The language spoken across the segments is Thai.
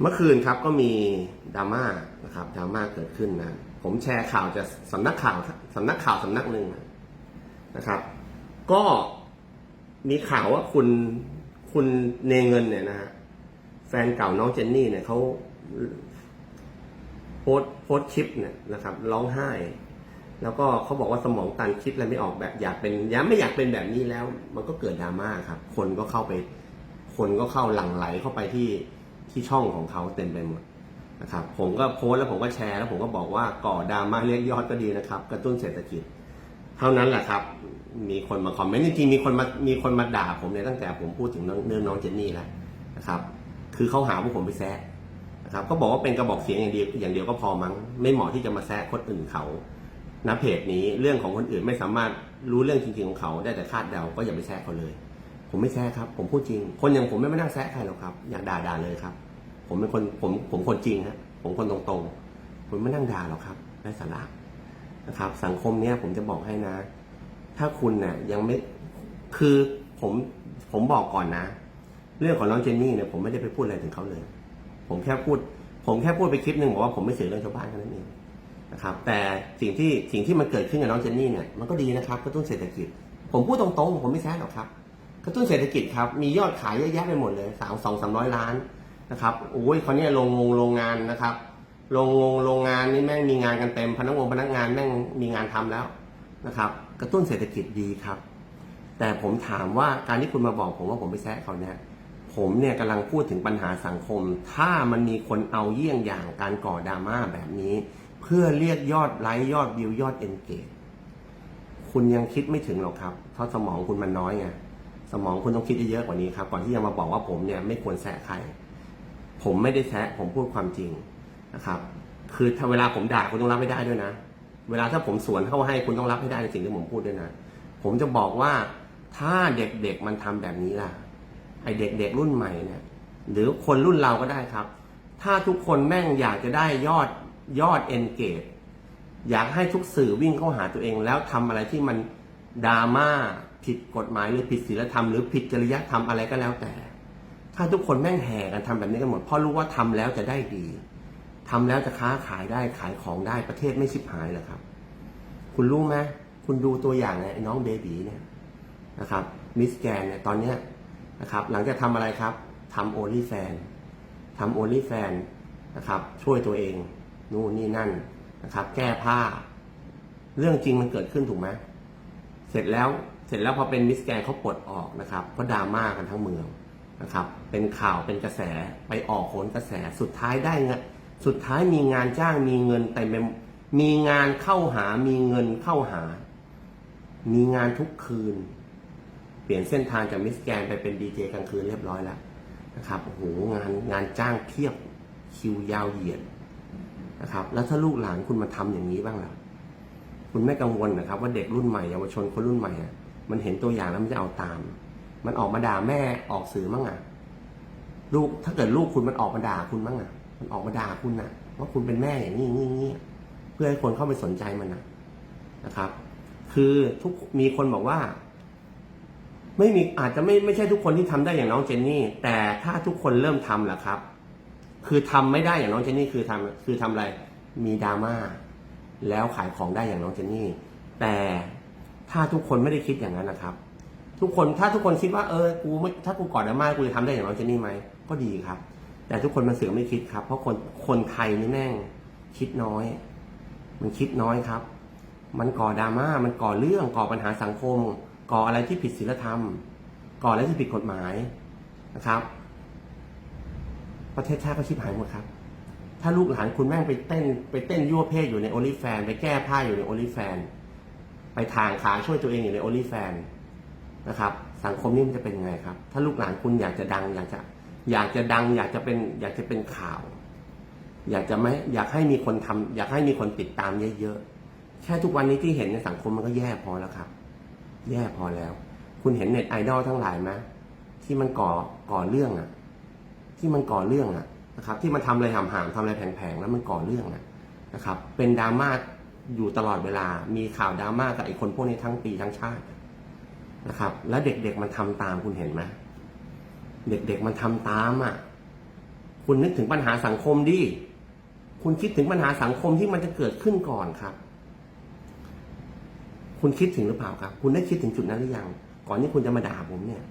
เมื่อคืนครับก็มีดราม่านะครับดราม่าเกิดขึ้นนะผมแชร์ข่าวจากสำนักข่าวสำนักข่าวสำนักหนึ่งนะครับ ก็มีข่าวว่าคุณคุณเนเงินเนี่ยนะฮะแฟนเก่าน้องเจนนี่เนี่ยเขาโพสโพสคลิปเนี่ยนะครับ ร้องไห้ แล้วก็เขาบอกว่าสมองตันคิดอะไรไม่ออกแบบอยากเป็นย้ำไม่อยากเป็นแบบนี้แล้ว มันก็เกิดดราม่าครับ คนก็เข้าไป คนก็เข้าหลั่งไหลเข้าไปที่ ที่ช่องของเขาเต็มไปหมดนะครับผมก็โพสต์แล้วผมก็แชร์แล้วผมก็บอกว่าก่อดราม่าเรียกยอดก็ดีนะครับ กระตุ้นเศรษฐกิจ เท่านั้นแหละครับ มีคนมาคอมเมนต์จริงๆมีคนมามีคนมาด่าผมเนี่ยตั้งแต่ผมพูดถึงเรื่องเรื่อน้องเจนนี่แล้วนะครับ คือเขาหาว่าผมไปแซะนะครับก็บอกว่าเป็นกระบอกเสียงอย่างเดียวอย่างเดียวก็พอมั้งไม่เหมาะที่จะมาแซะคนอื่นเขาณเพจนี้เรื่องของคนอื่นไม่สามารถรู้เรื่องจริงๆของเขาได้แต่คาดเดาก็อย่าไปแซะเขาเลย ผมไม่แซะครับ ผมพูดจริง คนอย่างผมไม่มานั่งแซะใครหรอกครับ อยากด่าด่าเลยครับ ผมเป็นคนผมผมคนจริงฮะผมคนตรงๆผมไม่นั่งด่าหรอกครับไร้สาระนะครับ สังคมเนี้ยผมจะบอกให้นะ ถ้าคุณเนี่ยยังไม่คือผมผมบอกก่อนนะ เรื่องของน้องเจนนี่เนี่ยผมไม่ได้ไปพูดอะไรถึงเขาเลย ผมแค่พูด ผมแค่พูดไปคลิปหนึ่งบอกว่าผมไม่เสียเรื่องชาวบ้านแค่นั้นเองนะครับ แต่สิ่งที่สิ่งที่มันเกิดขึ้นกับน้องเจนนี่เนี่ยมันก็ดีนะครับกระตุ้นเศรษฐกิจ ผมพูดตรงๆ ผมไม่แซะหรอกครับ กระตุ้นเศรษฐกิจครับมียอดขายเยอะแยะไปหมดเลยสามสองสามร้อยล้านนะครับโอ้ยเขาเนี่ยโรงงงโรงงานนะครับโรงงงโรงงานนี่แม่งมีงานกันเต็มพนักงงพนักงานแม่งมีงานทำแล้วนะครับ กระตุ้นเศรษฐกิจดีครับ แต่ผมถามว่าการที่คุณมาบอกผมว่าผมไปแซะเขาเนี่ยผมเนี่ยกำลังพูดถึงปัญหาสังคม ถ้ามันมีคนเอาเยี่ยงอย่างการก่อดราม่าแบบนี้ เพื่อเรียกยอดไลค์ยอดวิวยอดเอนเกจคุณยังคิดไม่ถึงหรอกครับเพราะสมองคุณมันน้อยไง สมองคุณต้องคิดเยอะๆกว่านี้ครับ ก่อนที่จะมาบอกว่าผมเนี่ยไม่ควรแซะใคร ผมไม่ได้แซะผมพูดความจริงนะครับ คือถ้าเวลาผมด่าคุณต้องรับไม่ได้ด้วยนะ เวลาถ้าผมสวนเข้าให้คุณต้องรับให้ได้ในสิ่งที่ผมพูดด้วยนะ ผมจะบอกว่าถ้าเด็กๆมันทำแบบนี้ล่ะ ไอเด็กๆรุ่นใหม่เนี่ย หรือคนรุ่นเราก็ได้ครับ ถ้าทุกคนแม่งอยากจะได้ยอดยอดเอนเกจอยากให้ทุกสื่อวิ่งเข้าหาตัวเองแล้วทำอะไรที่มันดราม่า ผิดกฎหมายหรือผิดศีลธรรมหรือผิดจริยธรรมอะไรก็แล้วแต่ ถ้าทุกคนแม่งแห่กันทำแบบนี้กันหมดเพราะรู้ว่าทำแล้วจะได้ดีทำแล้วจะค้าขายได้ขายของได้ประเทศไม่ชิบหายหรอครับ คุณรู้ไหมคุณดูตัวอย่างไอ้น้องเบบีเนี่ยนะครับมิสแกนเนี่ยตอนเนี้ยนะครับ หลังจากทำอะไรครับทำโอลิแฟนทำโอลิแฟนนะครับช่วยตัวเอง นู่นนี่นั่นนะครับ แก้ผ้า เรื่องจริงมันเกิดขึ้นถูกไหมเสร็จแล้ว เสร็จแล้วพอเป็นมิสแกนเขาปลดออกนะครับ ก็ดราม่ากันทั้งเมืองนะครับ เป็นข่าวเป็นกระแสไปออกโหนกระแสสุดท้ายได้เงินสุดท้ายมีงานจ้างมีเงินแต่มีงานเข้าหามีเงินเข้าหา มีงานทุกคืน เปลี่ยนเส้นทางจากมิสแกนไปเป็นดีเจกลางคืนเรียบร้อยแล้วนะครับโอ้โหงานงานจ้างเพียบคิวยาวเหยียดนะครับ แล้วถ้าลูกหลานคุณมาทำอย่างนี้บ้างล่ะคุณไม่กังวลนะครับ ว่าเด็กรุ่นใหม่เยาวชนคนรุ่นใหม่อะ มันเห็นตัวอย่างแล้วมันจะเอาตาม มันออกมาด่าแม่ออกสื่อมั่งอะลูกถ้าเกิดลูกคุณมันออกมาด่าคุณมั่งอะ มันออกมาด่าคุณนะว่าคุณเป็นแม่อย่างนี้นี้อย่างนี้เพื่อให้คนเข้าไปสนใจมันนะนะครับ คือทุกมีคนบอกว่า ไม่มีอาจจะไม่ไม่ใช่ทุกคนที่ทำได้อย่างน้องเจนนี่ แต่ถ้าทุกคนเริ่มทำแหละครับ คือทำไม่ได้อย่างน้องเจนนี่คือทำคือทำอะไร มีดราม่าแล้วขายของได้อย่างน้องเจนนี่ แต่ ถ้าทุกคนไม่ได้คิดอย่างนั้นนะครับ ทุกคนถ้าทุกคนคิดว่าเออกูไม่ถ้ากูก่อนดราม่ากูจะทำได้อย่างน้องเจนนี่ไหมก็ดีครับ แต่ทุกคนมันเสือไม่คิดครับ เพราะคนคนไทยนี่แม่งคิดน้อย มันคิดน้อยครับ มันก่อดราม่ามันก่อเรื่องก่อปัญหาสังคม ก่ออะไรที่ผิดศีลธรรม ก่ออะไรที่ผิดกฎหมายนะครับ ประเทศชาติก็ชิบหายหมดครับถ้าลูกหลานคุณแม่งไปเต้น ไปเต้นยั่วเพศอยู่ในโอลิแฟน ไปแก้ผ้าอยู่ในโอลิแฟน ไปทางขาช่วยตัวเองอยู่ในโอลิแฟนนะครับ สังคมนี้มันจะเป็นยังไงครับ ถ้าลูกหลานคุณอยากจะดัง อยากจะอยากจะดัง อยากจะเป็นอยากจะเป็นข่าว อยากจะไม่อยากให้มีคนทำอยากให้มีคนติดตามเยอะๆแค่ทุกวันนี้ที่เห็นในสังคมมันก็แย่พอแล้วครับ แย่พอแล้ว คุณเห็นเน็ตไอดอลทั้งหลายไหมที่มันก่อก่อเรื่องอะที่มันก่อเรื่องอะนะครับ ที่มันทำอะไรหามๆทำอะไรแผงๆแล้วมันก่อเรื่องอะนะครับ เป็นดราม่า อยู่ตลอดเวลา มีข่าวดราม่ากับไอ้คนพวกนี้ทั้งปีทั้งชาตินะครับ แล้วเด็กๆมันทำตามคุณเห็นไหมเด็กๆมันทำตามอะ คุณนึกถึงปัญหาสังคมดิ คุณคิดถึงปัญหาสังคมที่มันจะเกิดขึ้นก่อนครับ คุณคิดถึงหรือเปล่าครับ คุณได้คิดถึงจุดนั้นหรือยัง ก่อนที่คุณจะมาด่าผมเนี่ย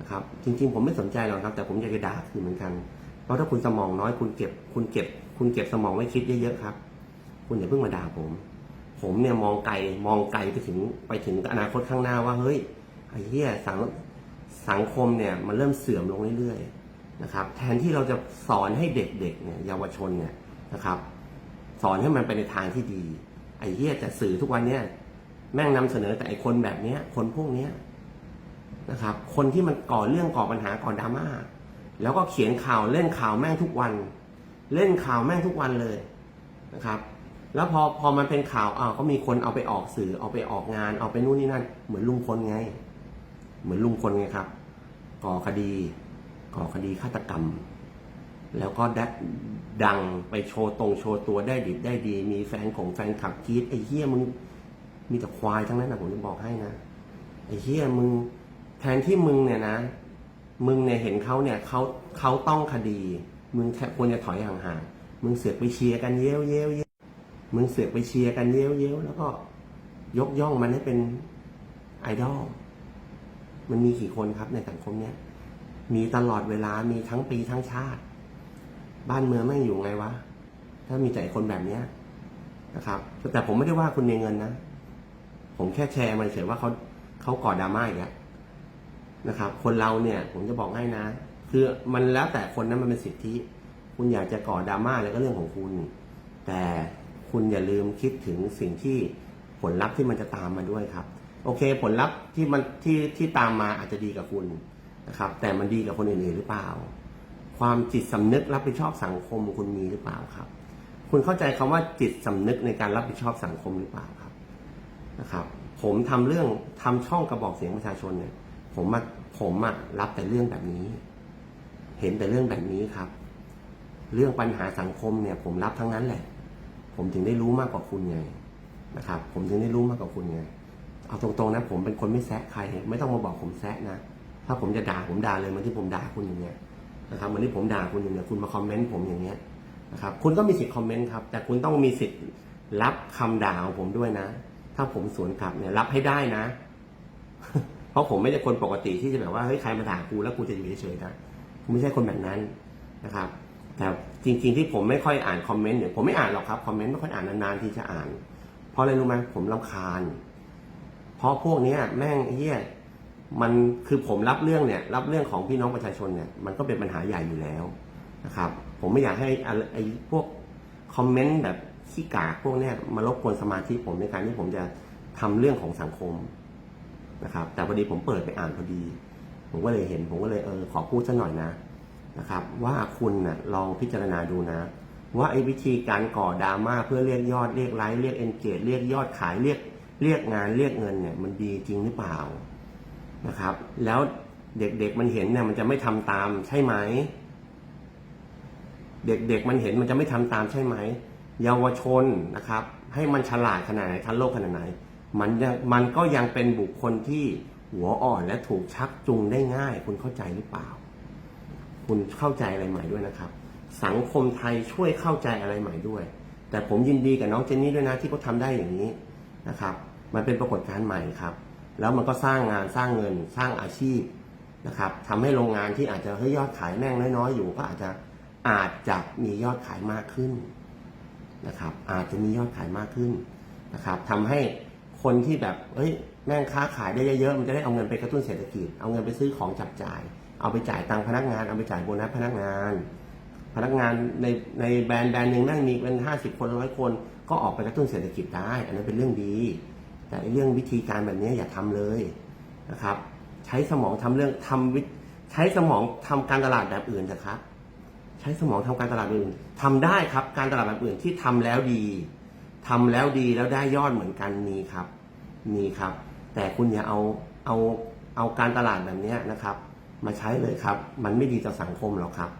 นะครับ จริง ๆ ผมไม่สนใจหรอกครับ แต่ผมอยากจะด่าคือเหมือนกัน เพราะถ้าคุณสมองน้อยคุณเก็บ คุณเก็บ คุณเก็บสมองไว้คิดเยอะๆครับ คุณอย่าเพิ่งมาด่าผม ผมเนี่ยมองไกลมองไกลไปถึงไปถึงอนาคตข้างหน้าว่าเฮ้ยไอ้เหี้ยสังสังคมเนี่ยมันเริ่มเสื่อมลงเรื่อยๆนะครับแทนที่เราจะสอนให้เด็กๆเนี่ยเยาวชนเนี่ยนะครับ สอนให้มันไปในทางที่ดี ไอ้เหี้ยจะสื่อทุกวันเนี่ยแม่งนำเสนอแต่ไอ้คนแบบเนี้ย คนพวกเนี้ยนะครับ คนที่มันก่อเรื่องก่อปัญหาก่อดราม่าแล้วก็เขียนข่าวเล่นข่าวแม่งทุกวัน เล่นข่าวแม่งทุกวันเลยนะครับ แล้วพอพอมันเป็นข่าวอ้าวก็มีคนเอาไปออกสื่อเอาไปออกงาน เอาไปนู่นนี่นั่น เหมือนลุงพลไง เหมือนลุงพลไงครับ ก่อคดี ก่อคดีฆาตกรรม แล้วก็ดัดดังไปโชว์ตรงโชว์ตัวได้ดิบได้ดี มีแฟนของแฟนขับกรีดไอ้เหี้ยมึงมีแต่ควายทั้งนั้นนะผมจะบอกให้นะไอ้เหี้ยมึงแทนที่มึงเนี่ยนะ มึงเนี่ยเห็นเขาเนี่ยเขาเขาต้องคดี มึงแค่ควรจะถอยห่างๆมึงเสือกไปเชียร์กันเย้ยวเย้ยว มึงเสือกไปเชียร์กันเย้ยวเย้วแล้วก็ยกย่องมันให้เป็นไอดอล มันมีกี่คนครับในสังคมเนี่ยมีตลอดเวลา มีทั้งปีทั้งชาติ บ้านเมืองไม่อยู่ไงวะ ถ้ามีแต่คนแบบเนี้ยนะครับ แต่ผมไม่ได้ว่าคุณเมีเงินนะ ผมแค่แชร์มันเฉยว่าเขาเขาก่อดราม่าอีกแล้วนะครับ คนเราเนี่ย ผมจะบอกให้นะ คือมันแล้วแต่คนนั้นมันเป็นสิทธิ คุณอยากจะก่อดราม่าอะไรก็เรื่องของคุณ แต่ คุณอย่าลืมคิดถึงสิ่งที่ผลลัพธ์ที่มันจะตามมาด้วยครับ โอเค ผลลัพธ์ที่มันที่ที่ตามมาอาจจะดีกับคุณนะครับ แต่มันดีกับคนอื่นๆหรือเปล่า ความจิตสำนึกรับผิดชอบสังคมคุณมีหรือเปล่าครับ คุณเข้าใจคำว่าจิตสำนึกในการรับผิดชอบสังคมหรือเปล่าครับนะครับ ผมทำเรื่องทำช่องกระบอกเสียงประชาชนเนี่ย ผมมาผมอะรับแต่เรื่องแบบนี้ เห็นแต่เรื่องแบบนี้ครับ เรื่องปัญหาสังคมเนี่ย ผมรับทั้งนั้นแหละ ผมถึงได้รู้มากกว่าคุณไงนะครับ ผมถึงได้รู้มากกว่าคุณไง เอาตรงๆนะ ผมเป็นคนไม่แซะใคร ไม่ต้องมาบอกผมแซะนะ ถ้าผมจะด่าผมด่าเลยเหมือนที่ผมด่าคุณอย่างเงี้ยนะครับเหมือนที่ผมด่าคุณอย่างเงี้ยคุณมาคอมเมนต์ผมอย่างเงี้ยนะครับ คุณก็มีสิทธิ์คอมเมนต์ครับ แต่คุณต้องมีสิทธิ์รับคำด่าของผมด้วยนะ ถ้าผมสวนกลับเนี่ยรับให้ได้นะ เพราะผมไม่ใช่คนปกติที่จะแบบว่าเฮ้ยใครมาด่ากูแล้วกูจะอยู่เฉยๆนะผมไม่ใช่คนแบบนั้นนะครับ แต่จริง ๆ ที่ผมไม่ค่อยอ่านคอมเมนต์เนี่ยผมไม่อ่านหรอกครับคอมเมนต์ไม่ค่อยอ่านนานๆที่จะอ่าน เพราะอะไรรู้ไหมผมรำคาญ เพราะพวกเนี้ยแม่งเหี้ยมันคือผมรับเรื่องเนี่ย รับเรื่องของพี่น้องประชาชนเนี่ยมันก็เป็นปัญหาใหญ่อยู่แล้วนะครับ ผมไม่อยากให้อะไรไอ้พวกคอมเมนต์แบบขี้กากพวกเนี้ยมารบกวนสมาธิผมในการที่ผมจะทำเรื่องของสังคมนะครับ แต่พอดีผมเปิดไปอ่านพอดี ผมก็เลยเห็น ผมก็เลยเออขอพูดสักหน่อยนะ นะครับ ว่าคุณนะ่ะลองพิจารณาดูนะ ว่าไอ้วิธีการก่อดราม่าเพื่อเรียกยอดเรียกไลค์เรียกเอนเกจเรียกยอดขายเรียกเรียกงานเรียกเงินเนี่ยมันดีจริงหรือเปล่านะครับ แล้วเด็กๆมันเห็นเนี่ยมันจะไม่ทำตามใช่ไหม เด็กๆมันเห็นมันจะไม่ทำตามใช่ไหม เยาวชนนะครับ ให้มันฉลาดขนาดไหนทันโลกขนาดไหน มันยังมันก็ยังเป็นบุคคลที่หัวอ่อนและถูกชักจูงได้ง่าย คุณเข้าใจหรือเปล่า คุณเข้าใจอะไรใหม่ด้วยนะครับ สังคมไทยช่วยเข้าใจอะไรใหม่ด้วย แต่ผมยินดีกับน้องเจนนี่ด้วยนะที่เขาทำได้อย่างนี้นะครับ มันเป็นปรากฏการณ์ใหม่ครับ แล้วมันก็สร้างงานสร้างเงินสร้างอาชีพนะครับทำให้โรงงานที่อาจจะเฮ้ยยอดขายแม่งน้อยๆอยู่ ก็อาจจะอาจจะมียอดขายมากขึ้นนะครับ อาจจะมียอดขายมากขึ้นนะครับทำให้คนที่แบบเอ้ยแม่งค้าขายได้เยอะๆมันจะได้เอาเงินไปกระตุ้นเศรษฐกิจ เอาเงินไปซื้อของจับจ่าย เอาไปจ่ายตังพนักงาน เอาไปจ่ายโบนัสพนักงาน พนักงานในในแบรนด์แบรนด์หนึ่งแม่งมีเป็นห้าสิบคนร้อยคน ก็ออกไปกระตุ้นเศรษฐกิจได้ อันนั้นเป็นเรื่องดี แต่เรื่องวิธีการแบบนี้อย่าทำเลยนะครับ ใช้สมองทำเรื่องทำวิใช้สมองทำการตลาดแบบอื่นนะครับ ใช้สมองทำการตลาดอื่นทำได้ครับการตลาดแบบอื่นที่ทำแล้วดีทำแล้วดีแล้วได้ยอดเหมือนกันมีครับมีครับ แต่คุณอย่าเอาเอาเอาการตลาดแบบนี้นะครับ มาใช้เลยครับ มันไม่ดีต่อสังคมหรอกครับ